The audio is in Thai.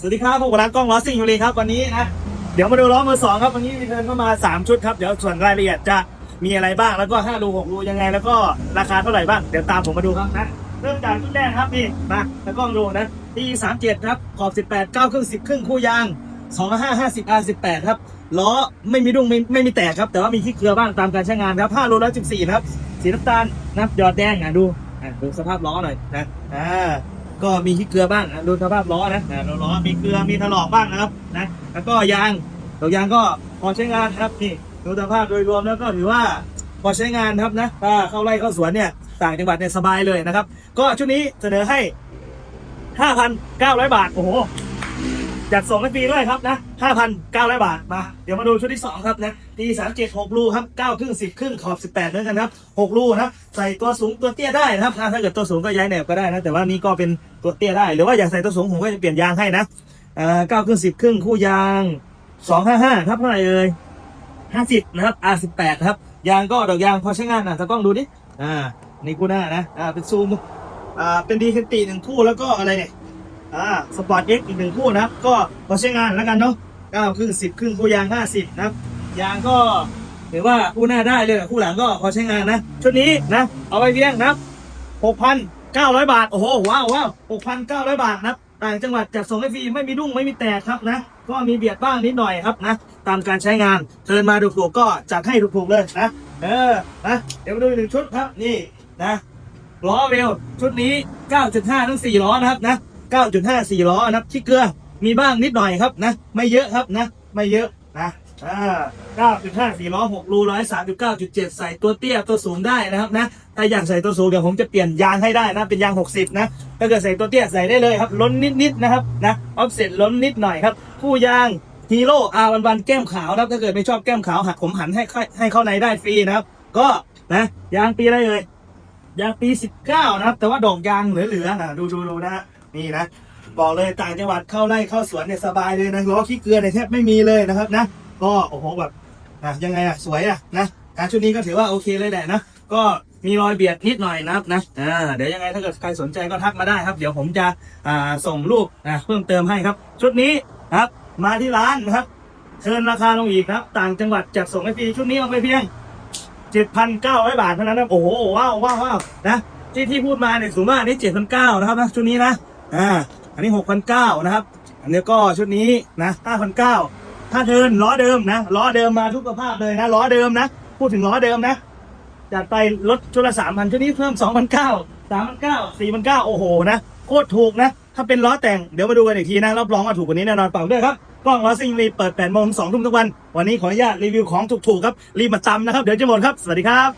สวัสดีครับผมร้านกล้องล้อซิ่งยูรีครับวันนี้นะเดี๋ยวมาดูล้อมือสองครับวันนี้มีเทิร์นเข้ามา 3 ชุดครับเดี๋ยวส่วนรายละเอียดจะมีอะไรบ้างแล้วก็5รู6รูยังไง แล้วก็ราคาเท่าไหร่บ้างเดี๋ยวตามผมมาดูครับนะเริ่มจากชุดแรกครับนี่มาแล้วกล้องดูนะที่37ครับขอบ18 9ครึ่ง10ครึ่งคู่ยาง25 50 R 18 ครับล้อไม่มีดุ้งไม่ไม่มีแตกครับ แต่ว่ามีขี้เกลือบ้างตามการใช้งานครับ5รู114ครับสีน้ำตาลนะหยอดแดงอะดูอะดูสภาพล้อหน่อยนะอ่า ก็มีที่เกลือบ้างนะดูสภาพล้อนะนะล้อมีเกลือมีถลอกบ้างนะครับนะแล้วก็ยางตัวยางก็พอใช้งานครับนี่ดูสภาพโดยรวมแล้วก็ถือว่าพอใช้งานครับนะถ้าเข้าไร่เข้าสวนเนี่ยต่างจังหวัดเนี่ยสบายเลยนะครับ ก็ชุดนี้เสนอให้ 5,900 บาท โอ้โห จัดส่งให้ฟรีด้วยครับนะ5,900 บาทมา เดี๋ยวมาดูชุดที่ 2 ครับนะตี37 6รูครับ9ครึ่ง10 ครึ่งขอบ 18ด้วยกันครับ6รูนะใส่ตัวสูงตัวเตี้ยได้นะครับ ถ้าเกิดตัวสูงก็ย้ายแหนบก็ได้นะ แต่ว่านี่ก็เป็นตัวเตี้ยได้ หรือว่าอยากใส่ตัวสูงผมก็จะเปลี่ยนยางให้นะเอ่า9ครึ่ง10 ครึ่งคู่ยาง 255 ครับเท่าไหร่เอ่ย50 นะครับ R18 ครับ ยางก็ดอกยางพอใช้งานนะตากล้องดูดิอ่านี่คู่หน้านะอ่าเป็นซูมอ่าเป็นดีเซนตีหนึ่งคู่แล้วก็อะไรเนี่ย อ่าสปอร์ตเอ็กอีกหนึ่งคู่นะครับ ก็พอใช้งานแล้วกันเนาะเก้าครึ่งสิบครึ่งคู่ยางห้าสิบนะครับ ยางก็ถือว่าคู่หน้าได้เลยคู่หลังก็พอใช้งานนะ ชุดนี้นะ เอาไปเลี้ยงนะหกพันเก้าร้อยบาท โอ้โห ว้าวว้าวหกพันเก้าร้อยบาทนะต่างจังหวัดจัดส่งให้ฟรีไม่มีดุ้งไม่มีแตกครับนะ ก็มีเบียดบ้างนิดหน่อยครับนะ ตามการใช้งานเชิญมาดูถูกก็จัดให้ถูกๆเลยนะ เออนะเดี๋ยวมาดูหนึ่งชุดครับนี่นะล้อเวลชุดนี้ 9.5 ทั้ง 4 ล้อนะครับนะ 9.5 4ล้อนะครับที่เกลือมีบ้างนิดหน่อยครับนะ ไม่เยอะครับนะ ไม่เยอะนะอ่า9.5 4ล้อ6รู139.7 ใส่ตัวเตี้ยตัวสูงได้นะครับนะถ้าอยากใส่ตัวสูงเดี๋ยวผมจะเปลี่ยนยางให้ได้นะ เป็นยาง 60 นะ ถ้าเกิดใส่ตัวเตี้ยใส่ได้เลยครับ ล้นนิดๆนะครับนะ ออฟเซ็ตล้นนิดหน่อยครับผู้ยางฮีโร่อาวันวันแก้มขาวนะครับถ้าเกิดไม่ชอบแก้มขาวหักผมหันให้เข้าให้เข้าในได้ฟรีนะครับ ก็นะยางปีอะไรเอ่ยยางปี 19 นะครับ แต่ว่าดอกยางเหลือๆนะดูดูดูนะฮะ นี่นะบอกเลยต่างจังหวัดเข้าไร่เข้าสวนเนี่ยสบายเลยนะล้อขี้เกลือเนี่ยแทบไม่มีเลยนะครับนะก็โอ้โหแบบอะยังไงอะสวยอะนะการชุดนี้ก็ถือว่าโอเคเลยแหละนะก็มีรอยเบียดนิดหน่อยนะครับนะอ่าเดี๋ยวยังไงถ้าเกิดใครสนใจก็ทักมาได้ครับ เดี๋ยวผมจะอ่าส่งรูปอะเพิ่มเติมให้ครับ ชุดนี้ครับมาที่ร้านนะครับเชิญราคาลงอีกครับ ต่างจังหวัดจัดส่งให้ฟรีชุดนี้เอาไปเพียงเจ็ดพันเก้าร้อยบาทเท่านั้นนะโอ้โหว้าวว้าวว้าวนะที่ที่พูดมาเนี่ยสูงมากนี่เจ็ดพันเก้านะครับนะชุดนี้นะ อ่า อันนี้หกพันเก้านะครับ อันนี้ก็ชุดนี้นะห้าพันเก้าถ้าเทินล้อเดิมนะล้อเดิมมาทุกสภาพเลยนะล้อเดิมนะ พูดถึงล้อเดิมนะจัดไปลดชุดละสามพันชุดนี้เพิ่มสองพันเก้าสามพันเก้าสี่พันเก้าโอ้โหนะโคตรถูกนะ ถ้าเป็นล้อแต่งเดี๋ยวมาดูกันอีกทีนะรับรองว่าถูกกว่านี้แน่นอนเปล่าด้วยครับกล้องล้อซิ่งรีเปิด8โมงถึงทุ่มทุกวัน วันนี้ขออนุญาตรีวิวของถูกๆครับรีบมาตำนะครับ เดี๋ยวจะหมดครับ สวัสดีครับ